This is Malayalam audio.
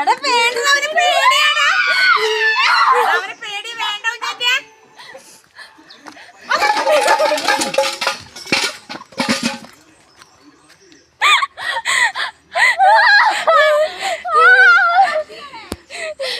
എടാ വേണ്ടത് അവന് പേടിയാണ്